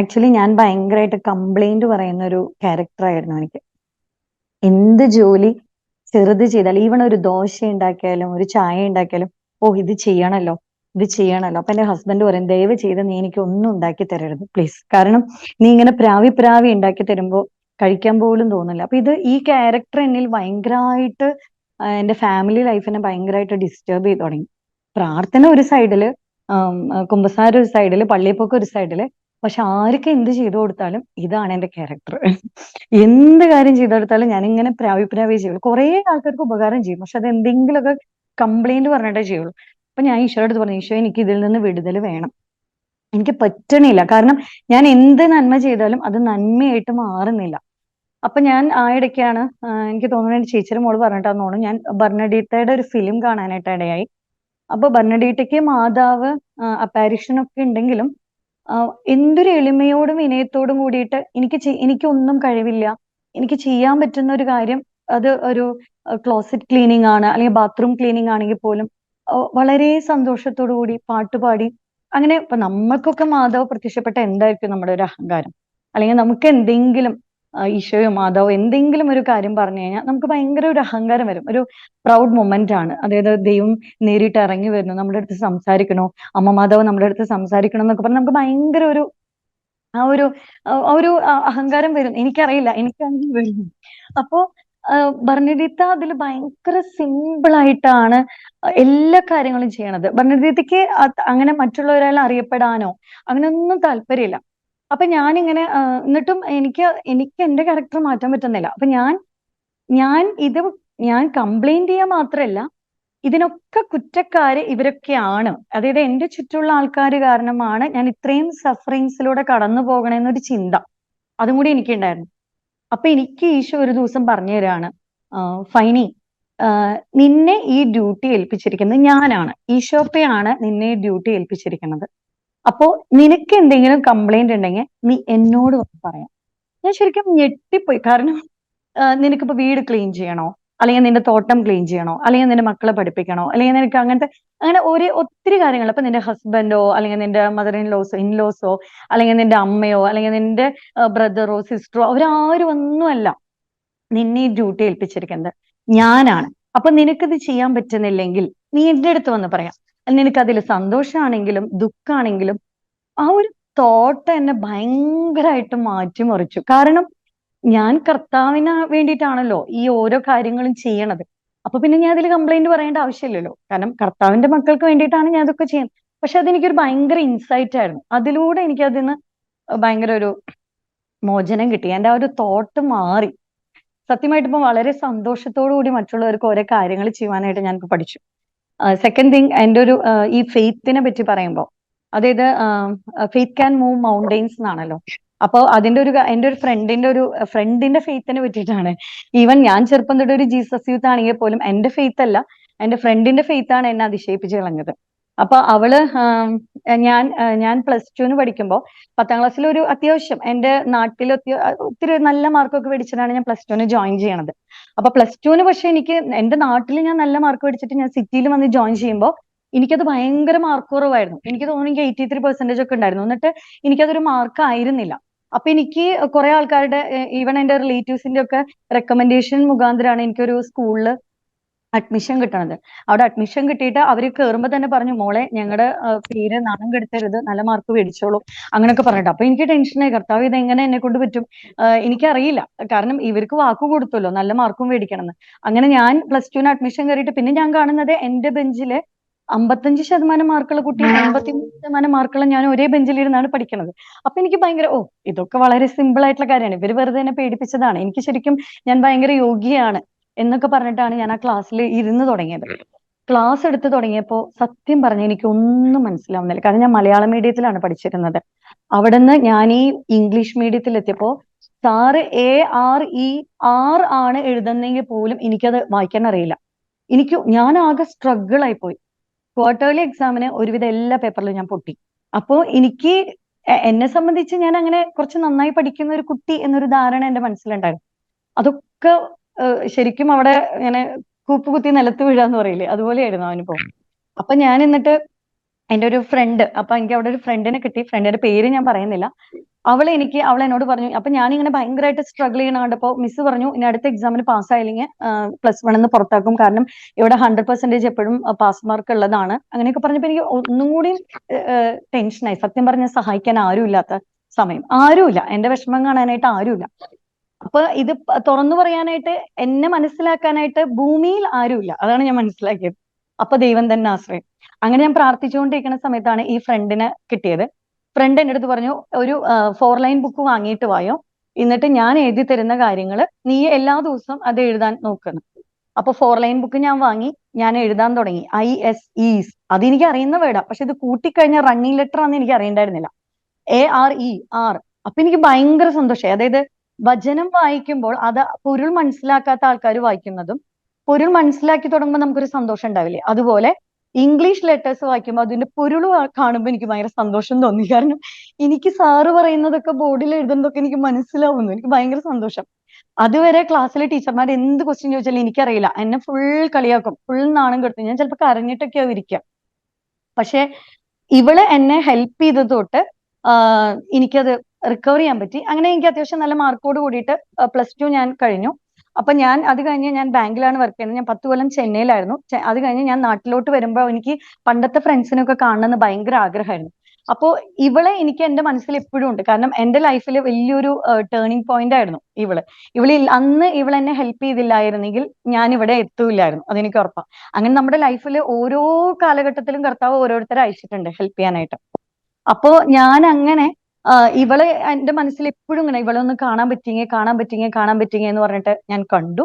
Actually ഞാൻ ഭയങ്കരമായിട്ട് complaint പറയുന്ന ഒരു ക്യാരക്ടർ ആയിരുന്നു എനിക്ക്. എന്ത് ജോലി ചെറുത് ചെയ്താൽ ഈവൺ ഒരു ദോശ ഉണ്ടാക്കിയാലും ഒരു ചായ ഉണ്ടാക്കിയാലും ഓ ഇത് ചെയ്യണല്ലോ ഇത് ചെയ്യണല്ലോ. അപ്പൊ എന്റെ ഹസ്ബൻഡ് പറയും ദയവ് ചെയ്ത് നീ എനിക്ക് ഒന്നും ഉണ്ടാക്കി തരരുത് പ്ലീസ് കാരണം നീ ഇങ്ങനെ പ്രാവി പ്രാവി ഉണ്ടാക്കി തരുമ്പോ കഴിക്കാൻ പോലും തോന്നില്ല. അപ്പൊ ഇത് ഈ ക്യാരക്ടർ എന്നിൽ ഭയങ്കരമായിട്ട് എന്റെ ഫാമിലി ലൈഫിനെ ഭയങ്കരമായിട്ട് ഡിസ്റ്റർബ് ചെയ്ത് തുടങ്ങി. പ്രാർത്ഥന ഒരു സൈഡിൽ കുമ്പസാര ഒരു സൈഡിൽ പള്ളിപ്പൊക്കെ ഒരു സൈഡിൽ പക്ഷെ ആർക്ക് എന്ത് ചെയ്തു കൊടുത്താലും ഇതാണ് എന്റെ ക്യാരക്ടർ എന്ത് കാര്യം ചെയ്തു കൊടുത്താലും ഞാൻ ഇങ്ങനെ പ്രാവിപ്രാവേ ചെയ്യുള്ളൂ. കുറെ ആൾക്കാർക്ക് ഉപകാരം ചെയ്യും. പക്ഷെ അത് എന്തെങ്കിലുമൊക്കെ കംപ്ലൈന്റ് പറഞ്ഞിട്ടേ ചെയ്യുള്ളൂ. അപ്പൊ ഞാൻ ഈശോയുടെ പറഞ്ഞു ഈശോ എനിക്ക് ഇതിൽ നിന്ന് വിടുതൽ വേണം. എനിക്ക് പറ്റണില്ല. കാരണം ഞാൻ എന്ത് നന്മ ചെയ്താലും അത് നന്മയായിട്ട് മാറുന്നില്ല. അപ്പൊ ഞാൻ ആ ഇടയ്ക്കാണ് എനിക്ക് തോന്നുന്നത് ചേച്ചിയുടെ മോൾ പറഞ്ഞിട്ടാന്ന് തോന്നുന്നു ഞാൻ ബർണഡീത്തയുടെ ഒരു ഫിലിം കാണാനായിട്ട് ഇടയായി. അപ്പൊ ബർണഡീറ്റയ്ക്ക് മാതാവ് അപ്പാരിഷനൊക്കെ ഉണ്ടെങ്കിലും എന്തൊരു എളിമയോടും വിനയത്തോടും കൂടിയിട്ട് എനിക്ക് എനിക്കൊന്നും കഴിവില്ല. എനിക്ക് ചെയ്യാൻ പറ്റുന്ന ഒരു കാര്യം അത് ഒരു ക്ലോസറ്റ് ക്ലീനിങ് ആണ് അല്ലെങ്കിൽ ബാത്റൂം ക്ലീനിങ് ആണെങ്കിൽ പോലും വളരെ സന്തോഷത്തോടു കൂടി പാട്ടുപാടി അങ്ങനെ ഇപ്പൊ നമ്മൾക്കൊക്കെ മാധവ് പ്രത്യക്ഷപ്പെട്ട എന്തായിരിക്കും നമ്മുടെ ഒരു അഹങ്കാരം? അല്ലെങ്കിൽ നമുക്ക് എന്തെങ്കിലും ഈശോയോ മാതാവോ എന്തെങ്കിലും ഒരു കാര്യം പറഞ്ഞു കഴിഞ്ഞാൽ നമുക്ക് ഭയങ്കര ഒരു അഹങ്കാരം വരും. ഒരു പ്രൗഡ് മൊമെന്റ് ആണ്. അതായത് ദൈവം നേരിട്ട് ഇറങ്ങി വരുന്നു നമ്മുടെ അടുത്ത് സംസാരിക്കണോ അമ്മ മാതാവ് നമ്മുടെ അടുത്ത് സംസാരിക്കണം എന്നൊക്കെ പറഞ്ഞാൽ നമുക്ക് ഭയങ്കര ഒരു ആ ഒരു ഒരു അഹങ്കാരം വരും. എനിക്കറിയില്ല എനിക്കാണെങ്കിൽ വരും. അപ്പോ ഭരണരീത്ത അതിൽ ഭയങ്കര സിമ്പിൾ ആയിട്ടാണ് എല്ലാ കാര്യങ്ങളും ചെയ്യണത്. ഭരണരീതയ്ക്ക് അങ്ങനെ മറ്റുള്ളവരാൽ അറിയപ്പെടാനോ അങ്ങനെ ഒന്നും താല്പര്യമില്ല. അപ്പൊ ഞാനിങ്ങനെ എന്നിട്ടും എനിക്ക് എനിക്ക് എന്റെ ക്യാരക്ടർ മാറ്റാൻ പറ്റുന്നില്ല. അപ്പൊ ഞാൻ ഞാൻ ഇത് ഞാൻ കംപ്ലൈന്റ് ചെയ്യാൻ മാത്രമല്ല ഇതിനൊക്കെ കുറ്റക്കാര് ഇവരൊക്കെയാണ്. അതായത് എന്റെ ചുറ്റുള്ള ആൾക്കാർ കാരണമാണ് ഞാൻ ഇത്രയും സഫറിങ്സിലൂടെ കടന്നു പോകണമെന്നൊരു ചിന്ത അതും കൂടി എനിക്കുണ്ടായിരുന്നു. അപ്പൊ എനിക്ക് ഈശോ ഒരു ദിവസം പറഞ്ഞു തരാണ് ഫൈനി നിന്നെ ഈ ഡ്യൂട്ടി ഏൽപ്പിച്ചിരിക്കുന്നത് ഞാനാണ്. ഈശോപ്പയാണ് നിന്നെ ഡ്യൂട്ടി ഏൽപ്പിച്ചിരിക്കുന്നത്. അപ്പോ നിനക്ക് എന്തെങ്കിലും കംപ്ലൈന്റ് ഉണ്ടെങ്കിൽ നീ എന്നോട് പറയാം. ഞാൻ ശരിക്കും ഞെട്ടിപ്പോയി. കാരണം നിനക്കിപ്പോ വീട് ക്ലീൻ ചെയ്യണോ? അല്ലെങ്കിൽ നിന്റെ തോട്ടം ക്ലീൻ ചെയ്യണോ? അല്ലെങ്കിൽ നിന്റെ മക്കളെ പഠിപ്പിക്കണോ? അല്ലെങ്കിൽ നിനക്ക് അങ്ങനത്തെ അങ്ങനെ ഒരേ ഒത്തിരി കാര്യങ്ങൾ. അപ്പൊ നിന്റെ ഹസ്ബൻഡോ അല്ലെങ്കിൽ നിന്റെ മദർ ഇൻ ലോസോ ഇൻ ലോസോ അല്ലെങ്കിൽ നിന്റെ അമ്മയോ അല്ലെങ്കിൽ നിന്റെ ബ്രദറോ സിസ്റ്ററോ അവരാരും ഒന്നുമല്ല നിന്നെ ഡ്യൂട്ടി ഏൽപ്പിച്ചിരിക്കുന്നത്. ഞാനാണ്. അപ്പൊ നിനക്കിത് ചെയ്യാൻ പറ്റുന്നില്ലെങ്കിൽ നീ എന്റെ അടുത്ത് വന്ന് പറയാം. നിനക്ക് അതിൽ സന്തോഷമാണെങ്കിലും ദുഃഖാണെങ്കിലും ആ ഒരു തോട്ട് എന്നെ ഭയങ്കരമായിട്ട് മാറ്റിമറിച്ചു. കാരണം ഞാൻ കർത്താവിന് വേണ്ടിയിട്ടാണല്ലോ ഈ ഓരോ കാര്യങ്ങളും ചെയ്യണത്. അപ്പൊ പിന്നെ ഞാൻ അതിൽ കംപ്ലൈന്റ് പറയേണ്ട ആവശ്യമില്ലല്ലോ. കാരണം കർത്താവിന്റെ മക്കൾക്ക് വേണ്ടിയിട്ടാണ് ഞാൻ അതൊക്കെ ചെയ്യുന്നത് പക്ഷെ അതെനിക്കൊരു ഭയങ്കര ഇൻസൈറ്റ് ആയിരുന്നു. അതിലൂടെ എനിക്ക് അതിന് ഭയങ്കര ഒരു മോചനം കിട്ടി. എന്റെ ആ ഒരു തോട്ട് മാറി. സത്യമായിട്ട് ഇപ്പൊ വളരെ സന്തോഷത്തോടു കൂടി മറ്റുള്ളവർക്ക് ഓരോ കാര്യങ്ങൾ ചെയ്യുവാനായിട്ട് ഞാൻ പഠിച്ചു. സെക്കൻഡ് തിങ് എന്റെ ഒരു ഈ ഫെയ്ത്തിനെ പറ്റി പറയുമ്പോൾ അതായത് ഫെയ്ത്ത് ക്യാൻ മൂവ് മൗണ്ടെയിൻസ് എന്നാണല്ലോ. അപ്പോൾ അതിന്റെ ഒരു എന്റെ ഒരു ഫ്രണ്ടിന്റെ ഒരു ഫ്രണ്ടിന്റെ ഫെയ്ത്തിനെ പറ്റിയിട്ടാണ്. ഈവൻ ഞാൻ ചെറുപ്പം തൊട്ട് ഒരു ജീസസ് യൂത്ത് ആണെങ്കിൽ പോലും എന്റെ ഫെയ്ത്ത് അല്ല എന്റെ ഫ്രണ്ടിന്റെ ഫെയ്ത്താണ് എന്നെ അതിശയിപ്പിച്ച് കളഞ്ഞത്. അപ്പൊ അവൾ ഞാൻ ഞാൻ പ്ലസ് ടുവിന് പഠിക്കുമ്പോൾ പത്താം ക്ലാസ്സിൽ ഒരു അത്യാവശ്യം എന്റെ നാട്ടിൽ ഒത്തിരി നല്ല മാർക്കൊക്കെ മേടിച്ചിട്ടാണ് ഞാൻ പ്ലസ് ടുവിന് ജോയിൻ ചെയ്യണത്. അപ്പൊ പ്ലസ് ടുവിന് പക്ഷെ എനിക്ക് എന്റെ നാട്ടിൽ ഞാൻ നല്ല മാർക്ക് മേടിച്ചിട്ട് ഞാൻ സിറ്റിയിൽ വന്ന് ജോയിൻ ചെയ്യുമ്പോൾ എനിക്കത് ഭയങ്കര മാർക്ക് കുറവായിരുന്നു. എനിക്ക് തോന്നുന്നു എനിക്ക് എയ്റ്റി ത്രീ പെർസെന്റേജ് ഒക്കെ ഉണ്ടായിരുന്നു. എന്നിട്ട് എനിക്കതൊരു മാർക്ക് ആയിരുന്നില്ല. അപ്പൊ എനിക്ക് കുറെ ആൾക്കാരുടെ ഈവൻ എന്റെ റിലേറ്റീവ്സിന്റെ ഒക്കെ റെക്കമെൻഡേഷൻ മുഖാന്തരമാണ് എനിക്കൊരു സ്കൂളിൽ അഡ്മിഷൻ കിട്ടണത്. അവിടെ അഡ്മിഷൻ കിട്ടിയിട്ട് അവർ കയറുമ്പോൾ തന്നെ പറഞ്ഞു മോളെ ഞങ്ങളുടെ പേര് നാണം കെടുത്തരുത് നല്ല മാർക്ക് മേടിച്ചോളൂ. അങ്ങനെയൊക്കെ പറഞ്ഞിട്ട്. അപ്പൊ എനിക്ക് ടെൻഷനായി കർത്താവ് ഇത് എങ്ങനെ എന്നെ കൊണ്ട് പറ്റും? എനിക്കറിയില്ല. കാരണം ഇവർക്ക് വാക്ക് കൊടുത്തല്ലോ. നല്ല മാർക്കും മേടിക്കണം എന്ന് അങ്ങനെ ഞാൻ പ്ലസ് ടുവിന് അഡ്മിഷൻ കയറിയിട്ട് പിന്നെ ഞാൻ കാണുന്നത് എന്റെ ബെഞ്ചിലെ അമ്പത്തഞ്ച് ശതമാനം മാർക്കുള്ള കുട്ടി അമ്പത്തിമൂന്ന് ശതമാനം മാർക്കുള്ള ഞാൻ ഒരേ ബെഞ്ചിലിരുന്നാണ് പഠിക്കുന്നത് അപ്പൊ എനിക്ക് ഭയങ്കര ഓ ഇതൊക്കെ വളരെ സിമ്പിൾ ആയിട്ടുള്ള കാര്യമാണ്. ഇവർ വെറുതെ എന്നെ പേടിപ്പിച്ചതാണ്. എനിക്ക് ശരിക്കും ഞാൻ ഭയങ്കര യോഗ്യയാണ്. എന്നൊക്കെ പറഞ്ഞിട്ടാണ് ഞാൻ ആ ക്ലാസ്സിൽ ഇരുന്ന് തുടങ്ങിയത്. ക്ലാസ് എടുത്ത് തുടങ്ങിയപ്പോൾ സത്യം പറഞ്ഞ എനിക്ക് ഒന്നും മനസ്സിലാവുന്നില്ല. കാരണം ഞാൻ മലയാള മീഡിയത്തിലാണ് പഠിച്ചിരുന്നത്. അവിടുന്ന് ഞാൻ ഈ ഇംഗ്ലീഷ് മീഡിയത്തിൽ എത്തിയപ്പോ sir A R E R ആണ് എഴുതുന്നെങ്കിൽ പോലും എനിക്കത് വായിക്കാൻ അറിയില്ല. എനിക്ക് ഞാൻ ആകെ സ്ട്രഗിൾ ആയി പോയി. ക്വാർട്ടേർലി എക്സാമിന് ഒരുവിധം എല്ലാ പേപ്പറിലും ഞാൻ പൊട്ടി. അപ്പോൾ എനിക്ക് എന്നെ സംബന്ധിച്ച് ഞാൻ അങ്ങനെ കുറച്ച് നന്നായി പഠിക്കുന്ന ഒരു കുട്ടി എന്നൊരു ധാരണ എന്റെ മനസ്സിലുണ്ടായിരുന്നു. അതൊക്കെ ശരിക്കും അവിടെ ഇങ്ങനെ കൂപ്പ് കുത്തി നിലത്ത് വീഴാന്ന് പറയില്ലേ? അതുപോലെയായിരുന്നു അനുഭവം അപ്പൊ ഞാൻ എന്നിട്ട് എന്റെ ഒരു ഫ്രണ്ട് അപ്പൊ എനിക്ക് അവിടെ ഒരു ഫ്രണ്ടിനെ കിട്ടി. ഫ്രണ്ടിന്റെ പേര് ഞാൻ പറയുന്നില്ല. അവൾ എനിക്ക് അവൾ എന്നോട് പറഞ്ഞു അപ്പൊ ഞാൻ ഇങ്ങനെ ഭയങ്കരമായിട്ട് സ്ട്രഗിൾ ചെയ്യണ കണ്ടപ്പോ മിസ് പറഞ്ഞു ഇനി അടുത്ത എക്സാമിന് പാസ്സായില്ലെങ്കിൽ പ്ലസ് വൺ എന്ന് പുറത്താക്കും. കാരണം ഇവിടെ ഹൺഡ്രഡ് പെർസെന്റേജ് എപ്പോഴും പാസ് മാർക്ക് ഉള്ളതാണ്. അങ്ങനെയൊക്കെ പറഞ്ഞപ്പോ എനിക്ക് ഒന്നും കൂടി ടെൻഷനായി സത്യം പറഞ്ഞ സഹായിക്കാൻ ആരും ഇല്ലാത്ത സമയം. ആരുമില്ല. എന്റെ വിഷമം കാണാനായിട്ട് ആരുമില്ല. അപ്പൊ ഇത് തുറന്നു പറയാനായിട്ട് എന്നെ മനസ്സിലാക്കാനായിട്ട് ഭൂമിയിൽ ആരുമില്ല. അതാണ് ഞാൻ മനസ്സിലാക്കിയത്. അപ്പൊ ദൈവം തന്നെ ആശ്രയം. അങ്ങനെ ഞാൻ പ്രാർത്ഥിച്ചുകൊണ്ടിരിക്കുന്ന സമയത്താണ് ഈ ഫ്രണ്ടിനെ കിട്ടിയത്. ഫ്രണ്ട് എന്റെ അടുത്ത് പറഞ്ഞു ഒരു ഫോർ ലൈൻ ബുക്ക് വാങ്ങിയിട്ട് വായോ. എന്നിട്ട് ഞാൻ എഴുതി തരുന്ന കാര്യങ്ങൾ നീ എല്ലാ ദിവസവും അത് എഴുതാൻ നോക്കണം അപ്പൊ ഫോർ ലൈൻ ബുക്ക് ഞാൻ വാങ്ങി ഞാൻ എഴുതാൻ തുടങ്ങി. ഐ എസ് ഈസ് അത് എനിക്ക് അറിയുന്ന വേർഡാ. പക്ഷെ ഇത് കൂട്ടിക്കഴിഞ്ഞ റണ്ണിങ് ലെറ്റർ ആണെന്ന് എനിക്ക് അറിയണ്ടായിരുന്നില്ല. എ ആർ ഇ ആർ അപ്പൊ എനിക്ക് ഭയങ്കര സന്തോഷമായി. അതായത് വചനം വായിക്കുമ്പോൾ അത് പൊരുൾ മനസ്സിലാക്കാത്ത ആൾക്കാർ വായിക്കുന്നതും പൊരുൾ മനസ്സിലാക്കി തുടങ്ങുമ്പോൾ നമുക്കൊരു സന്തോഷം ഉണ്ടാവില്ലേ? അതുപോലെ ഇംഗ്ലീഷ് ലെറ്റേഴ്സ് വായിക്കുമ്പോൾ അതിന്റെ പൊരുൾ കാണുമ്പോൾ എനിക്ക് ഭയങ്കര സന്തോഷം തോന്നി. കാരണം എനിക്ക് സാറ് പറയുന്നതൊക്കെ ബോർഡിൽ എഴുതുന്നതൊക്കെ എനിക്ക് മനസ്സിലാവുന്നു. എനിക്ക് ഭയങ്കര സന്തോഷം. അതുവരെ ക്ലാസ്സിലെ ടീച്ചർമാർ എന്ത് ക്വസ്റ്റ്യൻ ചോദിച്ചാലും എനിക്കറിയില്ല. എന്നെ ഫുൾ കളിയാക്കും. ഫുൾ നാണം കെടുത്തു. ഞാൻ ചിലപ്പോൾ കരഞ്ഞിട്ടൊക്കെയാവും ഇരിക്കുക പക്ഷെ ഇവൾ എന്നെ ഹെൽപ്പ് ചെയ്തത് തൊട്ട് എനിക്കത് റിക്കവർ ചെയ്യാൻ പറ്റി. അങ്ങനെ എനിക്ക് അത്യാവശ്യം നല്ല മാർക്കോട് കൂടിയിട്ട് പ്ലസ് ടു ഞാൻ കഴിഞ്ഞു. അപ്പൊ ഞാൻ അത് കഴിഞ്ഞ് ഞാൻ ബാങ്കിലാണ് വർക്ക് ചെയ്യുന്നത്. ഞാൻ പത്ത് കൊല്ലം ചെന്നൈയിലായിരുന്നു. അത് കഴിഞ്ഞ് ഞാൻ നാട്ടിലോട്ട് വരുമ്പോൾ എനിക്ക് പണ്ടത്തെ ഫ്രണ്ട്സിനൊക്കെ കാണണമെന്ന് ഭയങ്കര ആഗ്രഹമായിരുന്നു. അപ്പോൾ ഇവളെ എനിക്ക് എന്റെ മനസ്സിൽ എപ്പോഴും ഉണ്ട്. കാരണം എന്റെ ലൈഫിൽ വലിയൊരു ടേണിംഗ് പോയിന്റ് ആയിരുന്നു ഇവൾ. ഇവൾ അന്ന് ഇവൾ എന്നെ ഹെൽപ്പ് ചെയ്തില്ലായിരുന്നെങ്കിൽ ഞാൻ ഇവിടെ എത്തൂല്ലായിരുന്നു. അതെനിക്ക് ഉറപ്പാണ് അങ്ങനെ നമ്മുടെ ലൈഫിൽ ഓരോ കാലഘട്ടത്തിലും കർത്താവ് ഓരോരുത്തരെ അയച്ചിട്ടുണ്ട് ഹെൽപ്പ് ചെയ്യാനായിട്ട്. അപ്പോ ഞാൻ അങ്ങനെ ഇവളെ എന്റെ മനസ്സിൽ എപ്പോഴും ഇങ്ങനെ ഇവളെ ഒന്ന് കാണാൻ പറ്റിയെങ്കിൽ കാണാൻ പറ്റിയെങ്കിൽ കാണാൻ പറ്റിയെങ്കിൽ എന്ന് പറഞ്ഞിട്ട് ഞാൻ കണ്ടു.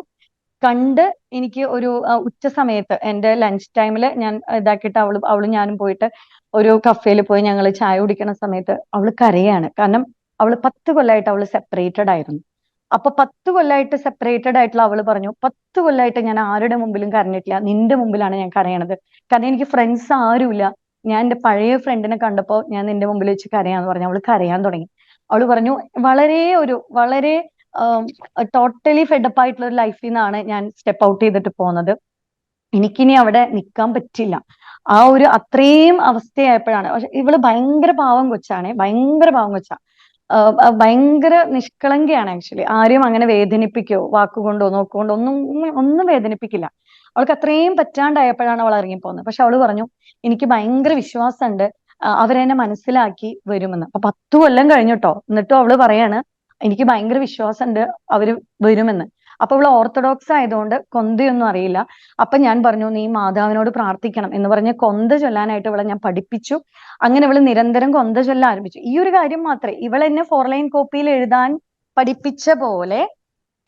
കണ്ട് എനിക്ക് ഒരു ഉച്ച സമയത്ത് എന്റെ ലഞ്ച് ടൈമിൽ ഞാൻ ഇതാക്കിയിട്ട് അവൾ അവളും ഞാനും പോയിട്ട് ഒരു കഫേയിൽ പോയി ഞങ്ങൾ ചായ കുടിക്കുന്ന സമയത്ത് അവൾ കരയാണ്. കാരണം അവൾ പത്ത് കൊല്ലമായിട്ട് അവൾ സെപ്പറേറ്റഡ് ആയിരുന്നു. അപ്പൊ പത്ത് കൊല്ലമായിട്ട് സെപ്പറേറ്റഡ് ആയിട്ടുള്ള അവൾ പറഞ്ഞു പത്ത് കൊല്ലമായിട്ട് ഞാൻ ആരുടെ മുമ്പിലും കരഞ്ഞിട്ടില്ല. നിന്റെ മുമ്പിലാണ് ഞാൻ കരയണത്. കാരണം എനിക്ക് ഫ്രണ്ട്സ് ആരുമില്ല. ഞാൻ എന്റെ പഴയ ഫ്രണ്ടിനെ കണ്ടപ്പോൾ ഞാൻ നിന്റെ മുമ്പിൽ വെച്ച് കരയാന്ന് പറഞ്ഞു. അവൾ കരയാൻ തുടങ്ങി. അവൾ പറഞ്ഞു വളരെ ഒരു വളരെ ടോട്ടലി ഫെഡപ്പ് ആയിട്ടുള്ള ഒരു ലൈഫിൽ നിന്നാണ് ഞാൻ സ്റ്റെപ്പ് ഔട്ട് ചെയ്തിട്ട് പോകുന്നത് എനിക്കിനി അവിടെ നിൽക്കാൻ പറ്റില്ല. ആ ഒരു അത്രയും അവസ്ഥയായപ്പോഴാണ്. പക്ഷെ ഇവൾ ഭയങ്കര പാവം കൊച്ചാണ് ഭയങ്കര പാവം കൊച്ചാ. ഭയങ്കര നിഷ്കളങ്കയാണ് ആക്ച്വലി ആരെയും അങ്ങനെ വേദനിപ്പിക്കോ വാക്കുകൊണ്ടോ നോക്കുകൊണ്ടോ ഒന്നും ഒന്നും വേദനിപ്പിക്കില്ല. അവൾക്ക് അത്രയും പറ്റാണ്ടായപ്പോഴാണ് അവൾ ഇറങ്ങിപ്പോകുന്നത്. പക്ഷെ അവൾ പറഞ്ഞു എനിക്ക് ഭയങ്കര വിശ്വാസമുണ്ട്. അവരെന്നെ മനസ്സിലാക്കി വരുമെന്ന്. അപ്പൊ പത്തു കൊല്ലം കഴിഞ്ഞിട്ടോ എന്നിട്ടും അവൾ പറയാണ് എനിക്ക് ഭയങ്കര വിശ്വാസമുണ്ട് അവർ വരുമെന്ന്. അപ്പൊ അവൾ ഓർത്തഡോക്സ് ആയതുകൊണ്ട് കൊന്തയൊന്നും അറിയില്ല. അപ്പൊ ഞാൻ പറഞ്ഞു നീ മാതാവിനോട് പ്രാർത്ഥിക്കണം. എന്ന് പറഞ്ഞ കൊന്ത ചൊല്ലാനായിട്ട് ഇവളെ ഞാൻ പഠിപ്പിച്ചു. അങ്ങനെ ഇവൾ നിരന്തരം കൊന്ത ചൊല്ലാൻ ആരംഭിച്ചു. ഈ ഒരു കാര്യം മാത്രമേ ഇവൾ ഫോർ ലൈൻ കോപ്പിയിൽ എഴുതാൻ പഠിപ്പിച്ച പോലെ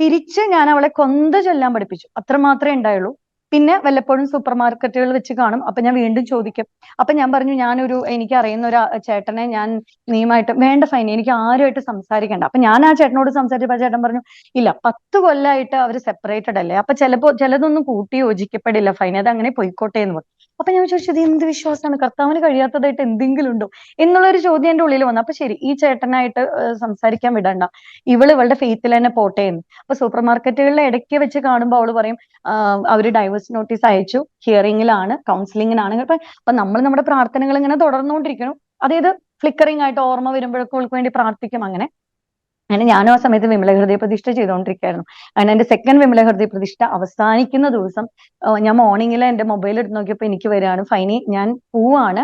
തിരിച്ച് ഞാൻ അവളെ കൊന്ത ചൊല്ലാൻ പഠിപ്പിച്ചു. അത്ര മാത്രമേ ഉണ്ടായുള്ളൂ. പിന്നെ വല്ലപ്പോഴും സൂപ്പർ മാർക്കറ്റുകൾ വെച്ച് കാണും. അപ്പൊ ഞാൻ വീണ്ടും ചോദിക്കും. അപ്പൊ ഞാൻ പറഞ്ഞു ഞാനൊരു എനിക്ക് അറിയുന്ന ഒരു ചേട്ടനെ ഞാൻ നീയുമായിട്ട് വേണ്ട ഫൈൻ എനിക്ക് ആരുമായിട്ട് സംസാരിക്കണ്ട. അപ്പൊ ഞാൻ ആ ചേട്ടനോട് സംസാരിച്ചപ്പോ ചേട്ടൻ പറഞ്ഞു ഇല്ല പത്ത് കൊല്ലമായിട്ട് അവർ സെപ്പറേറ്റഡ് അല്ലേ? അപ്പൊ ചിലപ്പോ ചിലതൊന്നും കൂട്ടി യോജിക്കപ്പെടില്ല ഫൈൻ അത് അങ്ങനെ പൊയ്ക്കോട്ടെ എന്ന് പറഞ്ഞു. അപ്പൊ ഞാൻ ചോദിച്ചത് എന്ത് വിശ്വാസമാണ്? കർത്താവിന് കഴിയാത്തതായിട്ട് എന്തെങ്കിലും ഉണ്ടോ? എന്നുള്ള ഒരു ചോദ്യം എന്റെ ഉള്ളിൽ വന്നു. അപ്പൊ ശരി ഈ ചേട്ടനായിട്ട് സംസാരിക്കാൻ വിടണ്ട. ഇവൾ ഇവളുടെ ഫെയ്ത്തിൽ തന്നെ പോട്ടെ എന്ന്. അപ്പൊ സൂപ്പർ മാർക്കറ്റുകളിലെ ഇടയ്ക്ക് വെച്ച് കാണുമ്പോൾ അവൾ പറയും അവർ ഡൈവേഴ്സ് നോട്ടീസ് അയച്ചു. ഹിയറിംഗിലാണ് കൗൺസിലിംഗിലാണ് അപ്പൊ നമ്മൾ നമ്മുടെ പ്രാർത്ഥനകൾ ഇങ്ങനെ തുടർന്നുകൊണ്ടിരിക്കണം അതായത് ഫ്ലിക്കറിംഗ് ആയിട്ട് ഓർമ്മ വരുമ്പോഴൊക്കെ അവൾക്ക് വേണ്ടി പ്രാർത്ഥിക്കും അങ്ങനെ. അങ്ങനെ ഞാനും ആ സമയത്ത് വിമല ഹൃദയ പ്രതിഷ്ഠ ചെയ്തുകൊണ്ടിരിക്കുകയായിരുന്നു. അങ്ങനെ എന്റെ സെക്കൻഡ് വിമല ഹൃദയ പ്രതിഷ്ഠ അവസാനിക്കുന്ന ദിവസം ഞാൻ മോർണിംഗിൽ എന്റെ മൊബൈൽ എടുത്ത് നോക്കിയപ്പോൾ എനിക്ക് വരികയാണ് ഫൈനി ഞാൻ പോവാണ്.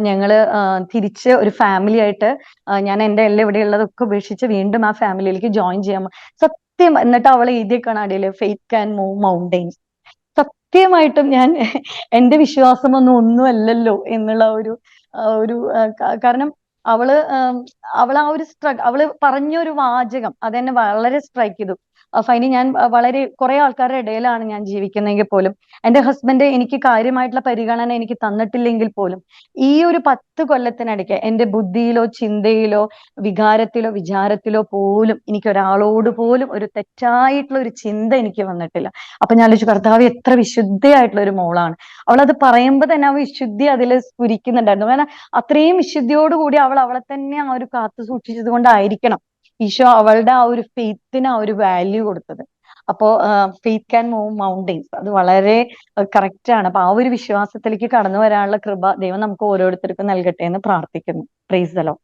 ഞങ്ങൾ തിരിച്ച് ഒരു ഫാമിലി ആയിട്ട് ഞാൻ എന്റെ എല്ലാം ഇവിടെയുള്ളതൊക്കെ ഉപേക്ഷിച്ച് വീണ്ടും ആ ഫാമിലിയിലേക്ക് ജോയിൻ ചെയ്യാൻ സത്യം എന്നിട്ട് അവൾ എഴുതിയേക്കാണ് അടിയിൽ ഫെയ്ത്ത് ക്യാൻ മൂവ് മൗണ്ടെയിൻസ് സത്യമായിട്ടും ഞാൻ എന്റെ വിശ്വാസമൊന്നും ഒന്നും അല്ലല്ലോ എന്നുള്ള ഒരു ഒരു കാരണം അവൾ അവൾ ആ ഒരു സ്ട്രഗ് അവൾ പറഞ്ഞ ഒരു വാചകം അതെന്നെ വളരെ സ്ട്രൈക്ക് ചെയ്തു. ഫൈനി ഞാൻ വളരെ കുറെ ആൾക്കാരുടെ ഇടയിലാണ് ഞാൻ ജീവിക്കുന്നതെങ്കിൽ പോലും എന്റെ ഹസ്ബൻഡ് എനിക്ക് കാര്യമായിട്ടുള്ള പരിഗണന എനിക്ക് തന്നിട്ടില്ലെങ്കിൽ പോലും ഈ ഒരു പത്ത് കൊല്ലത്തിനിടയ്ക്ക് എന്റെ ബുദ്ധിയിലോ ചിന്തയിലോ വികാരത്തിലോ വിചാരത്തിലോ പോലും എനിക്ക് ഒരാളോട് പോലും ഒരു തെറ്റായിട്ടുള്ള ഒരു ചിന്ത എനിക്ക് വന്നിട്ടില്ല. അപ്പൊ ഞാൻ ആലോചിച്ചു കർത്താവ് എത്ര വിശുദ്ധയായിട്ടുള്ള ഒരു മോളാണ്. അവൾ അത് പറയുമ്പോൾ തന്നെ ആ വിശുദ്ധി അതിൽ സ്ഫുരിക്കുന്നുണ്ടായിരുന്നു. കാരണം അത്രയും വിശുദ്ധിയോടുകൂടി അവൾ അവളെ തന്നെ ആ ഒരു കാത്തു സൂക്ഷിച്ചത് കൊണ്ടായിരിക്കണം. ഈശോ അവളുടെ ആ ഒരു ഫെയ്ത്തിന് ആ ഒരു വാല്യൂ കൊടുത്തത് അപ്പോ ഫെയ്ത്ത് ക്യാൻ മൂവ് മൗണ്ടെയ്ൻസ് അത് വളരെ കറക്റ്റ് ആണ്. അപ്പൊ ആ ഒരു വിശ്വാസത്തിലേക്ക് കടന്നു വരാനുള്ള കൃപ ദൈവം നമുക്ക് ഓരോരുത്തർക്കും നൽകട്ടെ എന്ന് പ്രാർത്ഥിക്കുന്നു. Praise the lord.